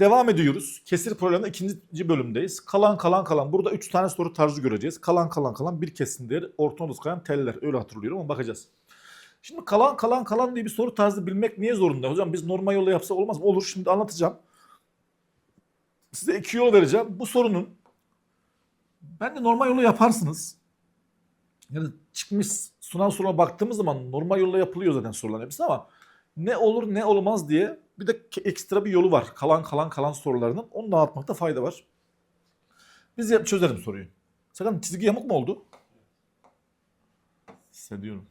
Devam ediyoruz. Kesir probleminde ikinci bölümdeyiz. Kalan kalan kalan. Burada üç tane soru tarzı göreceğiz. Kalan kalan kalan bir kesim değeri ortodoks kayan teller. Öyle hatırlıyorum ama bakacağız. Şimdi kalan kalan kalan diye bir soru tarzı bilmek niye zorunda? Hocam biz normal yolla yapsak olmaz mı? Olur şimdi anlatacağım. Size iki yol vereceğim. Bu sorunun ben de normal yolla yaparsınız. Yani çıkmış sınav soruna baktığımız zaman normal yolla yapılıyor zaten soruların hepsi ama ne olur ne olmaz diye bir de ekstra bir yolu var. Kalan kalan kalan sorularının. Onu dağıtmakta fayda var. Biz yap çözelim soruyu. Sakın çizgi yamuk mu oldu? Hissediyorum.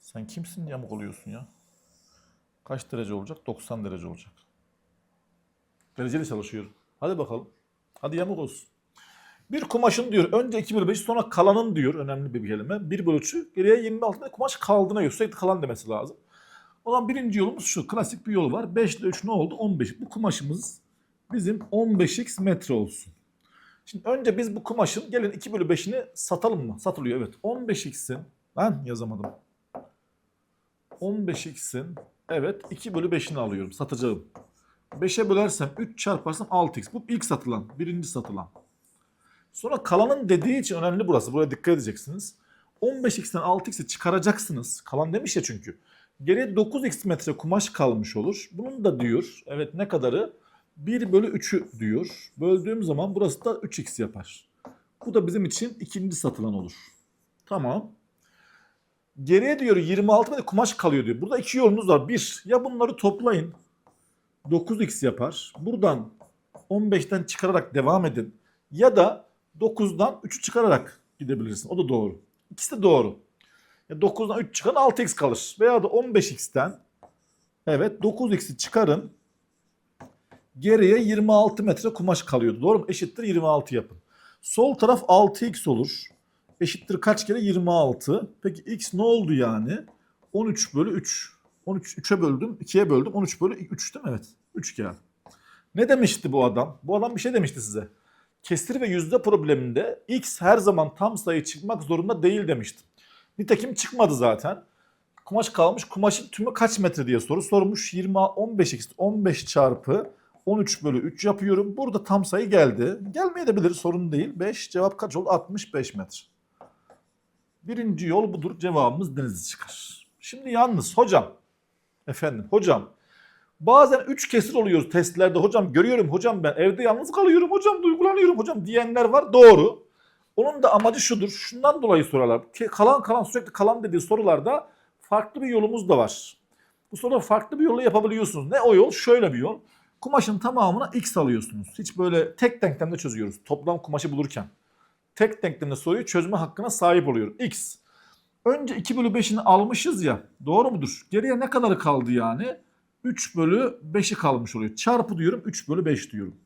Sen kimsin yamuk oluyorsun ya? Kaç derece olacak? 90 derece olacak. Dereceli çalışıyorum. Hadi bakalım. Hadi yamuk olsun. Bir kumaşın diyor önce 2 bölü 5 sonra kalanın diyor önemli bir kelime. 1 bölü 3'ü geriye 26 tane kumaş kaldığına göre sürekli kalan demesi lazım. O zaman birinci yolumuz şu. Klasik bir yol var. 5 ile 3 ne oldu? 15. Bu kumaşımız bizim 15x metre olsun. Şimdi önce biz bu kumaşın gelin 2 bölü 5'ini satalım mı? Satılıyor evet. 15x'in ben yazamadım. 15x'in evet 2 bölü 5'ini alıyorum. Satacağım. 5'e bölersem 3 çarparsam 6x. Bu ilk satılan. Birinci satılan. Sonra kalanın dediği için önemli burası. Buraya dikkat edeceksiniz. 15x'ten 6x'i çıkaracaksınız. Kalan demiş ya çünkü. Geriye 9x metre kumaş kalmış olur. Bunun da diyor. Evet ne kadarı? 1 bölü 3'ü diyor. Böldüğüm zaman burası da 3x yapar. Bu da bizim için ikinci satılan olur. Tamam. Geriye diyor 26 metre kumaş kalıyor diyor. Burada iki yolunuz var. Bir, ya bunları toplayın. 9x yapar. Buradan 15'ten çıkararak devam edin. Ya da 9'dan 3'ü çıkararak gidebilirsin. O da doğru. İkisi de doğru. Ya 9'dan 3 çıkan 6x kalır. Veya da 15x'ten evet 9x'i çıkarın. Geriye 26 metre kumaş kalıyordu. Doğru mu? Eşittir 26 yapın. Sol taraf 6x olur. Eşittir kaç kere? 26. Peki x ne oldu yani? 13 bölü 3. 13 3'e böldüm. 2'ye böldüm. 13 bölü 3 değil mi? Evet. 3 kere. Ne demişti bu adam? Bu adam bir şey demişti size. Kesir ve yüzde probleminde x her zaman tam sayı çıkmak zorunda değil demiştim. Nitekim çıkmadı zaten. Kumaş kalmış. Kumaşın tümü kaç metre diye soru sormuş. 20 15x 15 çarpı 13 bölü 3 yapıyorum. Burada tam sayı geldi. Gelmeyebilir sorun değil. 5 cevap kaç oldu? 65 metre. Birinci yol budur. Cevabımız denizi çıkar. Şimdi yalnız hocam efendim hocam Bazen üç kesir oluyoruz testlerde. Hocam görüyorum hocam ben evde yalnız kalıyorum hocam duygulanıyorum hocam diyenler var. Doğru. Onun da amacı şudur. Şundan dolayı sorular. Ke- Kalan kalan sürekli kalan dediği sorularda farklı bir yolumuz da var. Bu soruda farklı bir yolla yapabiliyorsunuz. Ne o yol? Şöyle bir yol. Kumaşın tamamına x alıyorsunuz. Hiç böyle tek denklemde çözüyoruz. Toplam kumaşı bulurken. Tek denklemde soruyu çözme hakkına sahip oluyor. x. Önce 2 bölü 5'ini almışız ya. Doğru mudur? Geriye ne kadarı kaldı yani? 3 bölü 5'i kalmış oluyor. Çarpı diyorum 3 bölü 5 diyorum.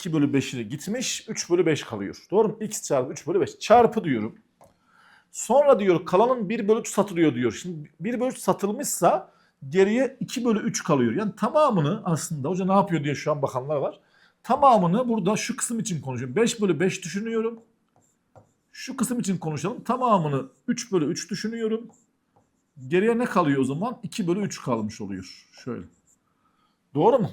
2 bölü 5'ini gitmiş 3 bölü 5 kalıyor. Doğru mu? x çarpı 3 bölü 5 çarpı diyorum. Sonra diyor kalanın 1 bölü 3 satılıyor diyor. Şimdi 1 bölü 3 satılmışsa geriye 2 bölü 3 kalıyor. Yani tamamını aslında hoca ne yapıyor diye şu an bakanlar var. Tamamını burada şu kısım için konuşuyorum. 5 bölü 5 düşünüyorum. Şu kısım için konuşalım. Tamamını 3 bölü 3 düşünüyorum. Geriye ne kalıyor o zaman? 2 bölü 3 kalmış oluyor. Şöyle. Doğru mu?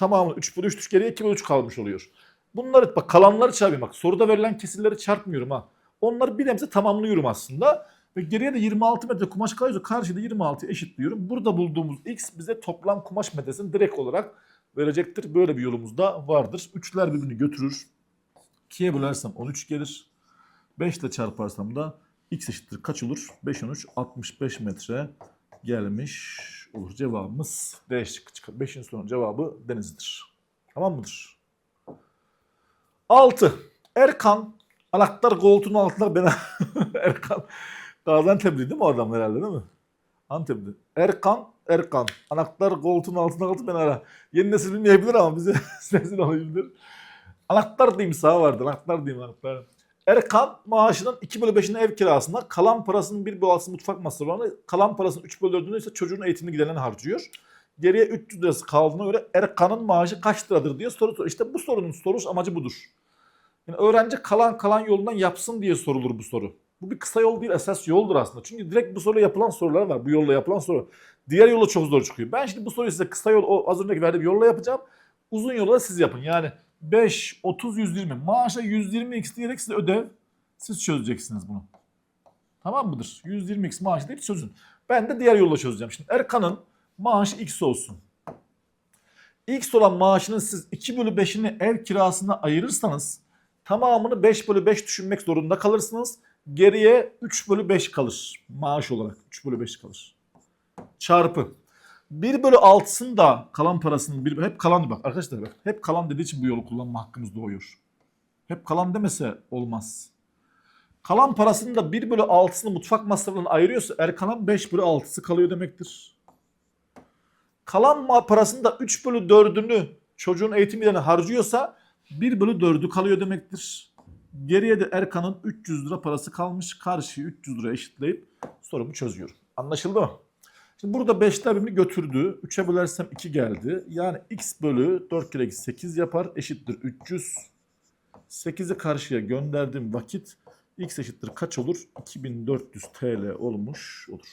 Tamamı 3 bölü 3 geriye 2 bölü 3 kalmış oluyor. Bunları bak kalanları çarpıyorum. Bak soruda verilen kesirleri çarpmıyorum ha. Onları bir nebze tamamlıyorum aslında. Ve geriye de 26 metre kumaş kalıyorsa karşıda 26 eşitliyorum. Burada bulduğumuz x bize toplam kumaş metresini direkt olarak verecektir. Böyle bir yolumuz da vardır. Üçler birbirini götürür. 2'ye bölersem 13 gelir. 5 ile çarparsam da x eşittir kaç olur? 5 13 65 metre gelmiş olur. Cevabımız D şıkkı çıkar. 5'in sonu cevabı denizdir. Tamam mıdır? 6. Erkan anahtar koltuğunun altında ben Erkan Gaziantep'li değil mi o adam herhalde değil mi? Antep'li. Erkan Erkan anahtar koltuğunun altında kaldı ben ara. Yeni nesil bilmeyebilir ama bize nesil olabilir. Anahtar diyeyim sağ vardır. Anahtar diyeyim anahtar. Erkan maaşının 2 bölü 5'ini ev kirasına, kalan parasının 1 bölü 6'sı mutfak masraflarına, kalan parasının 3 bölü 4'ünü ise çocuğun eğitimini giderlerine harcıyor. Geriye 300 lirası kaldığına göre Erkan'ın maaşı kaç liradır diye soru soruyor. İşte bu sorunun soruş amacı budur. Yani öğrenci kalan kalan yolundan yapsın diye sorulur bu soru. Bu bir kısa yol değil esas yoldur aslında. Çünkü direkt bu soruda yapılan sorular var. Bu yolla yapılan soru. Diğer yolla çok zor çıkıyor. Ben şimdi bu soruyu size kısa yol az önceki verdiğim yolla yapacağım. Uzun yolla siz yapın. Yani 5, 30, 120. Maaşa 120x diyerek size ödev. Siz çözeceksiniz bunu. Tamam mıdır? 120x maaşı deyip çözün. Ben de diğer yolla çözeceğim. Şimdi Erkan'ın maaşı x olsun. X olan maaşının siz 2 bölü 5'ini ev kirasına ayırırsanız tamamını 5 bölü 5 düşünmek zorunda kalırsınız. Geriye 3 bölü 5 kalır. Maaş olarak 3 bölü 5 kalır. Çarpı. 1 bölü 6'sını da kalan parasının bir, hep kalan bak arkadaşlar bak. Hep kalan dediği için bu yolu kullanma hakkımız doğuyor. Hep kalan demese olmaz. Kalan parasının da 1 bölü 6'sını mutfak masrafından ayırıyorsa Erkan'a 5 bölü 6'sı kalıyor demektir. Kalan parasının da 3 bölü 4'ünü çocuğun eğitim yerine harcıyorsa 1 bölü 4'ü kalıyor demektir. Geriye de Erkan'ın 300 lira parası kalmış. Karşıyı 300 lira eşitleyip sorumu çözüyorum. Anlaşıldı mı? Şimdi burada 5'ler birbirini götürdü. 3'e bölersem 2 geldi. Yani x bölü 4 kere 8 yapar. Eşittir 300. 8'i karşıya gönderdiğim vakit x eşittir kaç olur? 2400 TL olmuş olur.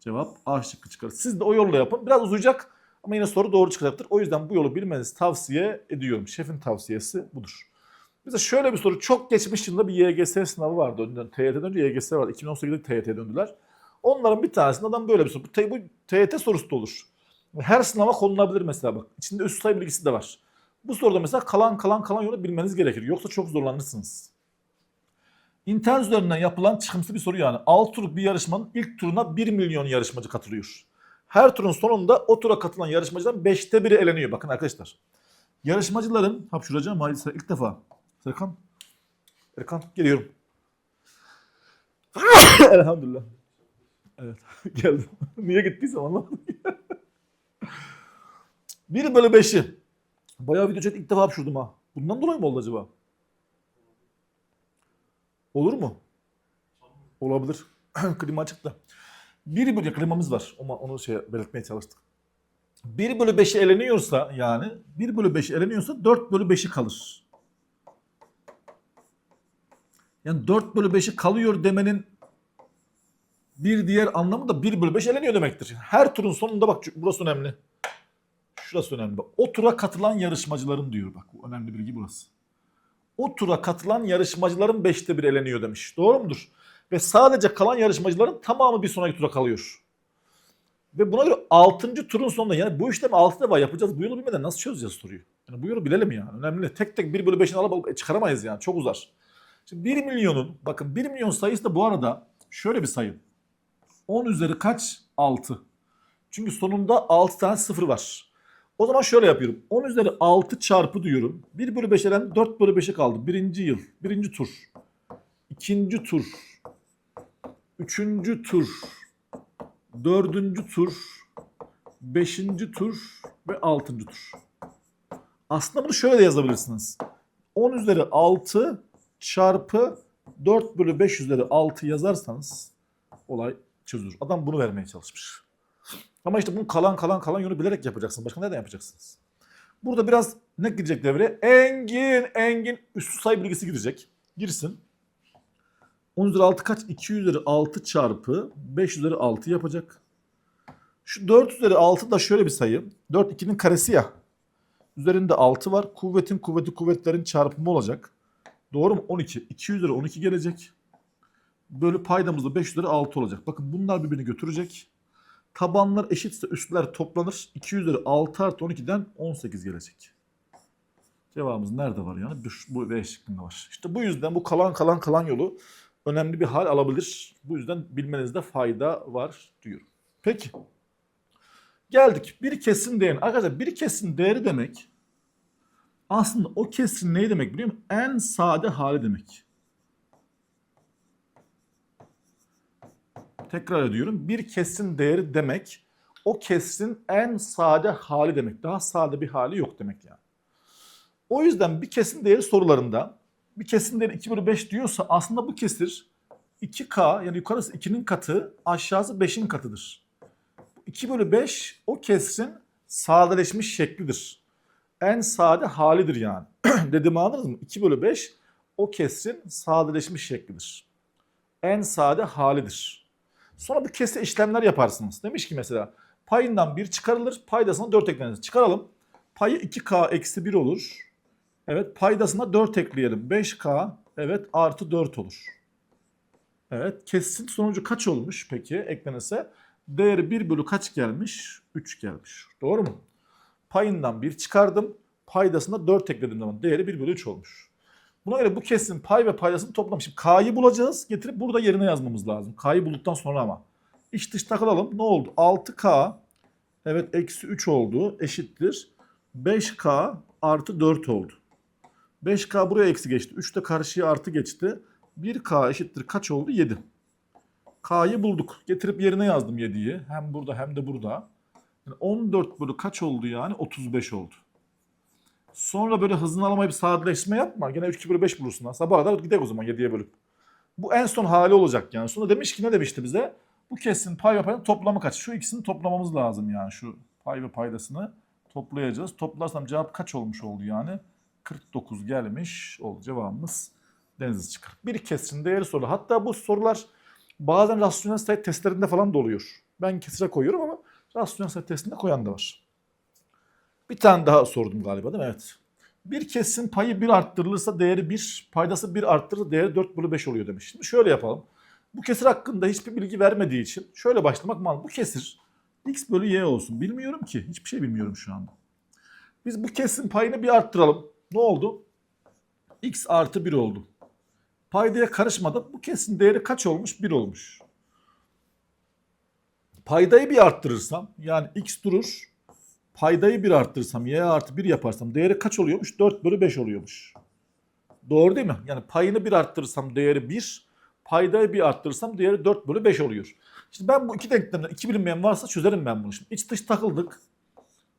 Cevap A şıkkı çıkar. Siz de o yolla yapın. Biraz uzayacak ama yine soru doğru çıkacaktır. O yüzden bu yolu bilmenizi tavsiye ediyorum. Şefin tavsiyesi budur. Mesela şöyle bir soru. Çok geçmiş yılda bir YGS sınavı vardı. Önden TYT'den önce YGS vardı. 2018'de TYT'ye döndüler. Onların bir tanesinde adam böyle bir soru. Bu, bu TYT sorusu da olur. Her sınava konulabilir mesela bak. İçinde üst sayı bilgisi de var. Bu soruda mesela kalan kalan kalan yolu bilmeniz gerekir. Yoksa çok zorlanırsınız. İnternet üzerinden yapılan çıkımsı bir soru yani. 6 turluk bir yarışmanın ilk turuna 1 milyon yarışmacı katılıyor. Her turun sonunda o tura katılan yarışmacıdan 5'te biri eleniyor. Bakın arkadaşlar. Yarışmacıların, hapşuracağım sıra ilk defa. Serkan. Erkan geliyorum. Elhamdülillah. Evet geldim. Niye gittiysem anlamadım. 1 bölü 5'i. Bayağı video chat ilk defa hapşurdum ha. Bundan dolayı mı oldu acaba? Olur mu? Olabilir. Klima açık da. 1 bölü klimamız var. Ama onu şey belirtmeye çalıştık. 1 bölü 5'i eleniyorsa yani 1 bölü 5'i eleniyorsa 4 bölü 5'i kalır. Yani 4 bölü 5'i kalıyor demenin bir diğer anlamı da 1 bölü 5 eleniyor demektir. Her turun sonunda bak burası önemli. Şurası önemli. O tura katılan yarışmacıların diyor bak. Bu önemli bilgi burası. O tura katılan yarışmacıların 5'te bir eleniyor demiş. Doğru mudur? Ve sadece kalan yarışmacıların tamamı bir sonraki tura kalıyor. Ve buna göre 6. turun sonunda yani bu işlemi 6 defa yapacağız. Bu yolu bilmeden nasıl çözeceğiz soruyu? Yani bu yolu bilelim yani. Önemli. Tek tek 1 bölü 5'ini alıp, alıp çıkaramayız yani. Çok uzar. Şimdi 1 milyonun bakın 1 milyon sayısı da bu arada şöyle bir sayı. 10 üzeri kaç? 6. Çünkü sonunda 6 tane sıfır var. O zaman şöyle yapıyorum. 10 üzeri 6 çarpı diyorum. 1 bölü 5'den 4 bölü 5'e kaldı. Birinci yıl. Birinci tur. İkinci tur. Üçüncü tur. Dördüncü tur. Beşinci tur. Ve altıncı tur. Aslında bunu şöyle de yazabilirsiniz. 10 üzeri 6 çarpı 4 bölü 5 üzeri 6 yazarsanız olay çözülür. Adam bunu vermeye çalışmış. Ama işte bunu kalan kalan kalan yolu bilerek yapacaksınız. Başka nereden yapacaksınız? Burada biraz ne girecek devreye? Engin, Engin üstü sayı bilgisi girecek. Girsin. 10 üzeri 6 kaç? 2 üzeri 6 çarpı 5 üzeri 6 yapacak. Şu 4 üzeri 6 da şöyle bir sayı. 4 2'nin karesi ya. Üzerinde 6 var. Kuvvetin kuvveti kuvvetlerin çarpımı olacak. Doğru mu? 12. 2 üzeri 12 gelecek. Bölü paydamız da 5 üzeri 6 olacak. Bakın bunlar birbirini götürecek. Tabanlar eşitse üstler toplanır. 2 üzeri 6 artı 12'den 18 gelecek. Cevabımız nerede var yani? Bu- B şıkkında var. İşte bu yüzden bu kalan kalan kalan yolu önemli bir hal alabilir. Bu yüzden bilmenizde fayda var diyorum. Peki. Geldik. Bir kesin değer. Arkadaşlar bir kesin değeri demek aslında o kesin ne demek biliyor musun? En sade hali demek. Tekrar ediyorum. Bir kesin değeri demek o kesin en sade hali demek. Daha sade bir hali yok demek yani. O yüzden bir kesin değeri sorularında bir kesin değeri 2 bölü 5 diyorsa aslında bu kesir 2K yani yukarısı 2'nin katı aşağısı 5'in katıdır. 2 bölü 5 o kesrin sadeleşmiş şeklidir. En sade halidir yani. Dediğimi anladınız mı? 2 bölü 5 o kesrin sadeleşmiş şeklidir. en sade halidir. Sonra bu kese işlemler yaparsınız. Demiş ki mesela payından 1 çıkarılır, paydasına 4 eklenir. Çıkaralım. Payı 2k eksi 1 olur. Evet paydasına 4 ekleyelim. 5k evet artı 4 olur. Evet kesin sonucu kaç olmuş peki eklenirse? Değeri 1 bölü kaç gelmiş? 3 gelmiş. Doğru mu? Payından 1 çıkardım. Paydasına 4 ekledim zaman değeri 1 bölü 3 olmuş. Buna göre bu kesin pay ve paydasını toplamış. Şimdi K'yı bulacağız. Getirip burada yerine yazmamız lazım. K'yı bulduktan sonra ama. İç dış takılalım. Ne oldu? 6K evet eksi 3 oldu. Eşittir. 5K artı 4 oldu. 5K buraya eksi geçti. 3 de karşıya artı geçti. 1K eşittir kaç oldu? 7. K'yı bulduk. Getirip yerine yazdım 7'yi. Hem burada hem de burada. Yani 14 bölü kaç oldu yani? 35 oldu. Sonra böyle hızını alamayıp sadeleşme yapma. Gene 3 2 bölü 5 bulursun. lan. Sabaha kadar gidelim o zaman 7'ye bölüp. Bu en son hali olacak yani. Sonra demiş ki ne demişti bize? Bu kesin pay ve paydanın toplamı kaç? Şu ikisini toplamamız lazım yani. Şu pay ve paydasını toplayacağız. Toplarsam cevap kaç olmuş oldu yani? 49 gelmiş oldu cevabımız deniz çıkar. Bir kesin değeri soru. Hatta bu sorular bazen rasyonel sayı testlerinde falan da oluyor. Ben kesire koyuyorum ama rasyonel sayı testinde koyan da var. Bir tane daha sordum galiba değil mi? Evet. Bir kesin payı 1 arttırılırsa değeri 1, paydası 1 arttırılırsa değeri 4 bölü 5 oluyor demiş. Şimdi şöyle yapalım. Bu kesir hakkında hiçbir bilgi vermediği için şöyle başlamak mantıklı. Bu kesir x bölü y olsun. Bilmiyorum ki. Hiçbir şey bilmiyorum şu anda. Biz bu kesin payını bir arttıralım. Ne oldu? x artı 1 oldu. Paydaya karışmadım. Bu kesin değeri kaç olmuş? 1 olmuş. Paydayı bir arttırırsam yani x durur. Paydayı bir arttırırsam y artı 1 yaparsam değeri kaç oluyormuş? 4 bölü 5 oluyormuş. Doğru değil mi? Yani payını bir arttırırsam değeri 1. Paydayı bir arttırırsam değeri 4 bölü 5 oluyor. Şimdi ben bu iki denklemden iki bilinmeyen varsa çözerim ben bunu. Şimdi iç dış takıldık.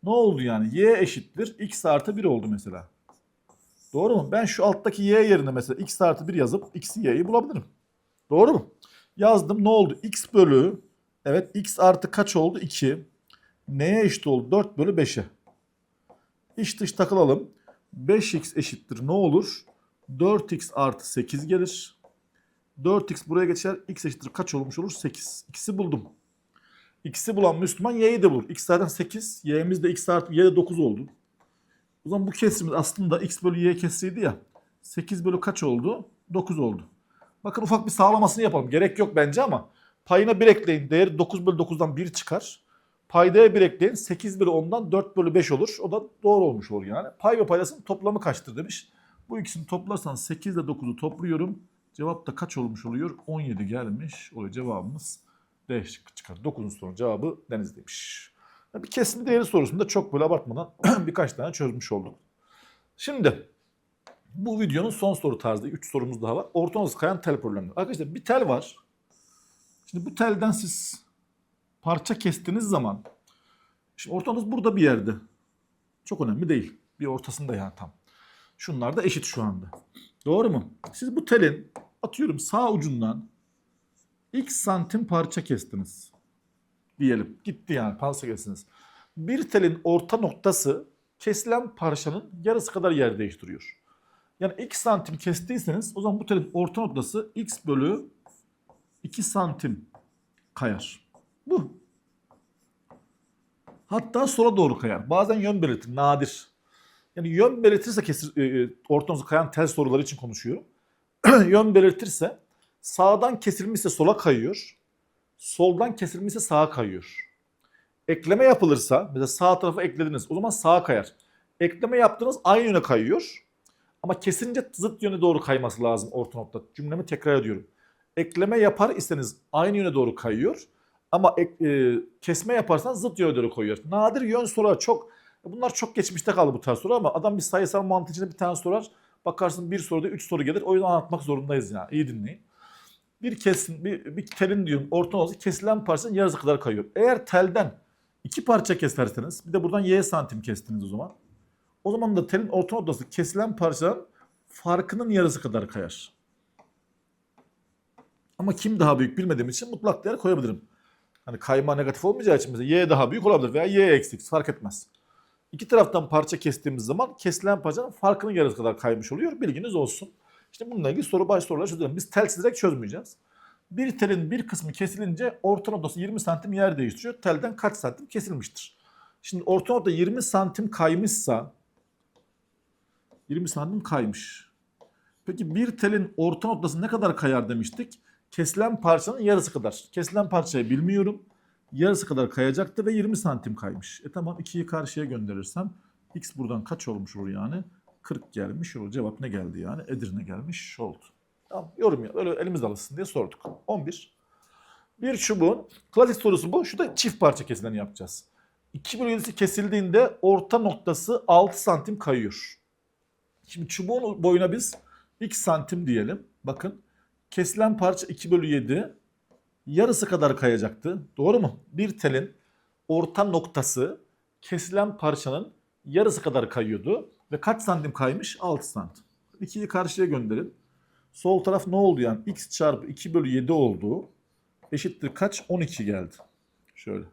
Ne oldu yani? Y eşittir. X artı 1 oldu mesela. Doğru mu? Ben şu alttaki y yerine mesela x artı 1 yazıp x'i y'yi bulabilirim. Doğru mu? Yazdım ne oldu? x bölü evet x artı kaç oldu? 2. Neye eşit oldu? 4 bölü 5'e. İç dış takılalım. 5x eşittir ne olur? 4x artı 8 gelir. 4x buraya geçer. x eşittir kaç olmuş olur? 8. X'i buldum. X'i bulan Müslüman y'yi de bulur. X zaten 8. Y'miz de x artı y de 9 oldu. O zaman bu kesrimiz aslında x bölü y kesriydi ya. 8 bölü kaç oldu? 9 oldu. Bakın ufak bir sağlamasını yapalım. Gerek yok bence ama payına 1 ekleyin. Değeri 9 bölü 9'dan 1 çıkar. Paydaya 1 ekleyin. 8 bölü 10'dan 4 bölü 5 olur. O da doğru olmuş olur yani. Pay ve paydasının toplamı kaçtır demiş. Bu ikisini toplarsan 8 ile 9'u topluyorum. Cevap da kaç olmuş oluyor? 17 gelmiş. Oluyor cevabımız D şıkkı çıkar. 9'un sorunun cevabı deniz demiş. Bir kesin değeri sorusunda çok böyle abartmadan birkaç tane çözmüş olduk. Şimdi bu videonun son soru tarzı 3 sorumuz daha var. Ortonoz kayan tel problemleri. Arkadaşlar bir tel var. Şimdi bu telden siz parça kestiğiniz zaman şimdi ortonoz burada bir yerde. Çok önemli değil. Bir ortasında yani tam. Şunlar da eşit şu anda. Doğru mu? Siz bu telin atıyorum sağ ucundan x santim parça kestiniz diyelim. Gitti yani parça kestiniz. Bir telin orta noktası kesilen parçanın yarısı kadar yer değiştiriyor. Yani x santim kestiyseniz o zaman bu telin orta noktası x bölü 2 santim kayar. Bu. Hatta sola doğru kayar. Bazen yön belirtir. Nadir. Yani yön belirtirse kesir, e, ortonozu kayan tel soruları için konuşuyorum. yön belirtirse sağdan kesilmişse sola kayıyor. Soldan kesilmişse sağa kayıyor. Ekleme yapılırsa mesela sağ tarafa eklediniz o zaman sağa kayar. Ekleme yaptınız aynı yöne kayıyor. Ama kesince zıt yöne doğru kayması lazım orta nokta. Cümlemi tekrar ediyorum. Ekleme yapar iseniz aynı yöne doğru kayıyor. Ama e, kesme yaparsan zıt doğru koyuyor. Nadir yön sorar çok. Bunlar çok geçmişte kaldı bu tarz soru ama adam bir sayısal mantığı içinde bir tane sorar. Bakarsın bir soruda üç soru gelir. O yüzden anlatmak zorundayız yani. İyi dinleyin. Bir kesin bir, bir telin diyorum orta noktası kesilen parçanın yarısı kadar kayıyor. Eğer telden iki parça keserseniz bir de buradan y santim kestiniz o zaman. O zaman da telin orta noktası kesilen parçanın farkının yarısı kadar kayar. Ama kim daha büyük bilmediğim için mutlak değer koyabilirim. Hani kayma negatif olmayacağı için mesela y daha büyük olabilir veya y eksik fark etmez. İki taraftan parça kestiğimiz zaman kesilen parçanın farkının yarısı kadar kaymış oluyor. Bilginiz olsun. İşte bununla ilgili soru baş sorular çözelim. Biz tel çizerek çözmeyeceğiz. Bir telin bir kısmı kesilince orta noktası 20 santim yer değiştiriyor. Telden kaç santim kesilmiştir? Şimdi orta nokta 20 santim kaymışsa 20 santim kaymış. Peki bir telin orta noktası ne kadar kayar demiştik? Kesilen parçanın yarısı kadar. Kesilen parçayı bilmiyorum. Yarısı kadar kayacaktı ve 20 santim kaymış. E tamam 2'yi karşıya gönderirsem x buradan kaç olmuş olur yani? 40 gelmiş olur. Cevap ne geldi yani? Edirne gelmiş oldu. Tamam yorum ya. Öyle elimiz alışsın diye sorduk. 11. Bir çubuğun klasik sorusu bu. Şu da çift parça kesileni yapacağız. 2 bölü 7'si kesildiğinde orta noktası 6 santim kayıyor. Şimdi çubuğun boyuna biz x santim diyelim. Bakın kesilen parça 2 bölü 7 yarısı kadar kayacaktı. Doğru mu? Bir telin orta noktası kesilen parçanın yarısı kadar kayıyordu. Ve kaç santim kaymış? 6 santim. 2'yi karşıya gönderin. Sol taraf ne oldu yani? x çarpı 2 bölü 7 oldu. Eşittir kaç? 12 geldi. Şöyle.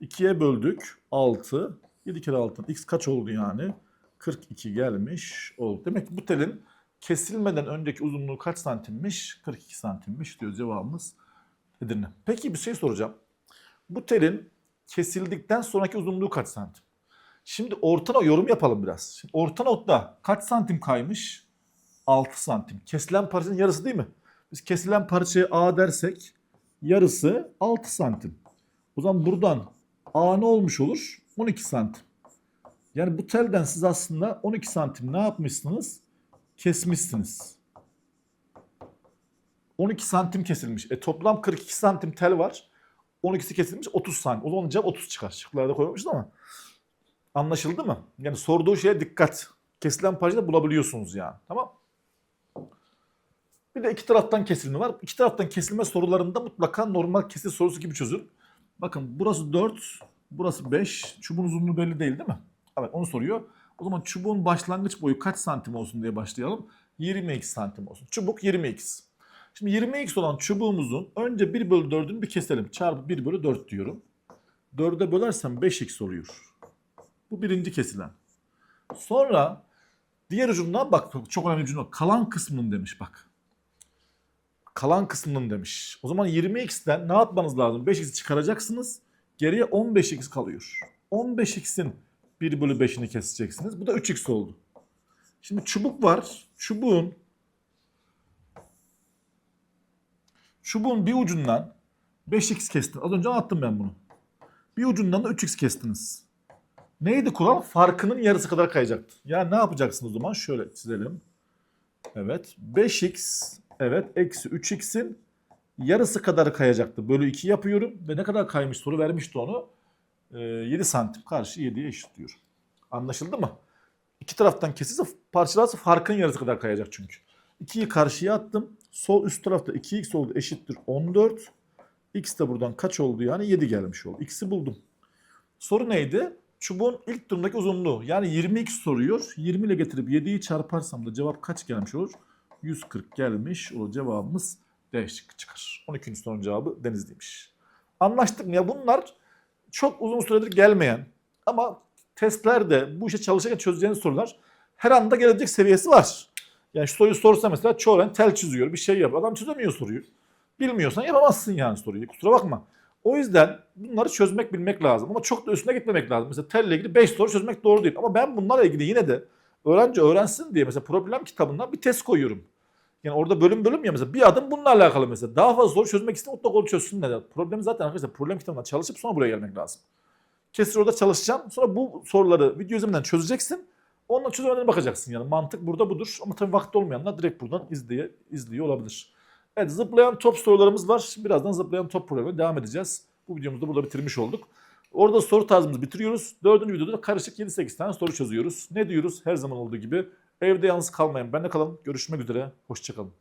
2'ye böldük. 6. 7 kere 6'dan x kaç oldu yani? 42 gelmiş oldu. Demek ki bu telin kesilmeden önceki uzunluğu kaç santimmiş? 42 santimmiş diyor cevabımız Edirne. Peki bir şey soracağım. Bu telin kesildikten sonraki uzunluğu kaç santim? Şimdi orta nokta yorum yapalım biraz. Şimdi orta nokta kaç santim kaymış? 6 santim. Kesilen parçanın yarısı değil mi? Biz kesilen parçaya A dersek yarısı 6 santim. O zaman buradan A ne olmuş olur? 12 santim. Yani bu telden siz aslında 12 santim ne yapmışsınız? Kesmişsiniz. 12 santim kesilmiş. E toplam 42 santim tel var. 12'si kesilmiş 30 santim. O zaman cevap 30 çıkar. Şıklarda koymamışız ama. Anlaşıldı mı? Yani sorduğu şeye dikkat. Kesilen parçayı bulabiliyorsunuz yani. Tamam. Bir de iki taraftan kesilme var. İki taraftan kesilme sorularında mutlaka normal kesit sorusu gibi çözün. Bakın burası 4, burası 5. Çubuğun uzunluğu belli değil değil mi? Evet onu soruyor. O zaman çubuğun başlangıç boyu kaç santim olsun diye başlayalım. 22 santim olsun. Çubuk 20x. Şimdi 20x olan çubuğumuzun önce 1 bölü 4'ünü bir keselim. Çarpı 1 bölü 4 diyorum. 4'e bölersem 5x oluyor. Bu birinci kesilen. Sonra diğer ucundan bak çok önemli ucundan kalan kısmının demiş bak. Kalan kısmının demiş. O zaman 20x'ten ne yapmanız lazım? 5x'i çıkaracaksınız. Geriye 15x kalıyor. 15x'in 1 bölü 5'ini keseceksiniz. Bu da 3x oldu. Şimdi çubuk var. Çubuğun çubuğun bir ucundan 5x kestin. Az önce anlattım ben bunu. Bir ucundan da 3x kestiniz. Neydi kural? Farkının yarısı kadar kayacaktı. Yani ne yapacaksınız o zaman? Şöyle çizelim. Evet. 5x evet eksi 3x'in yarısı kadar kayacaktı. Bölü 2 yapıyorum. Ve ne kadar kaymış soru vermişti onu. Ee, 7 santim karşı 7'ye eşitliyorum. Anlaşıldı mı? İki taraftan kesilse parçalarsa farkın yarısı kadar kayacak çünkü. 2'yi karşıya attım. Sol üst tarafta 2x oldu eşittir 14. X de buradan kaç oldu yani 7 gelmiş oldu. X'i buldum. Soru neydi? Çubuğun ilk durumdaki uzunluğu. Yani 20x soruyor. 20 ile getirip 7'yi çarparsam da cevap kaç gelmiş olur? 140 gelmiş olur. Cevabımız D şıkkı çıkar. 12. sorunun cevabı Denizli'ymiş. Anlaştık mı ya? Bunlar çok uzun süredir gelmeyen ama testlerde bu işe çalışırken çözeceğiniz sorular her anda gelecek seviyesi var. Yani şu soruyu sorsa mesela çoğu öğrenci tel çiziyor bir şey yap. Adam çözemiyor soruyu. Bilmiyorsan yapamazsın yani soruyu. Kusura bakma. O yüzden bunları çözmek bilmek lazım. Ama çok da üstüne gitmemek lazım. Mesela telle ilgili 5 soru çözmek doğru değil. Ama ben bunlarla ilgili yine de öğrenci öğrensin diye mesela problem kitabından bir test koyuyorum. Yani orada bölüm bölüm ya mesela bir adım bununla alakalı mesela. Daha fazla soru çözmek istedim mutlaka onu çözsün dedi. Problem zaten arkadaşlar problem kitabından çalışıp sonra buraya gelmek lazım. Kesin orada çalışacağım. Sonra bu soruları video üzerinden çözeceksin. Onunla çözümlerine bakacaksın yani. Mantık burada budur. Ama tabii vakti olmayanlar direkt buradan izleye, izliyor olabilir. Evet zıplayan top sorularımız var. Birazdan zıplayan top programına devam edeceğiz. Bu videomuzu da burada bitirmiş olduk. Orada soru tarzımızı bitiriyoruz. Dördüncü videoda da karışık 7-8 tane soru çözüyoruz. Ne diyoruz? Her zaman olduğu gibi evde yalnız kalmayın. Benle kalın. Görüşmek üzere. Hoşçakalın.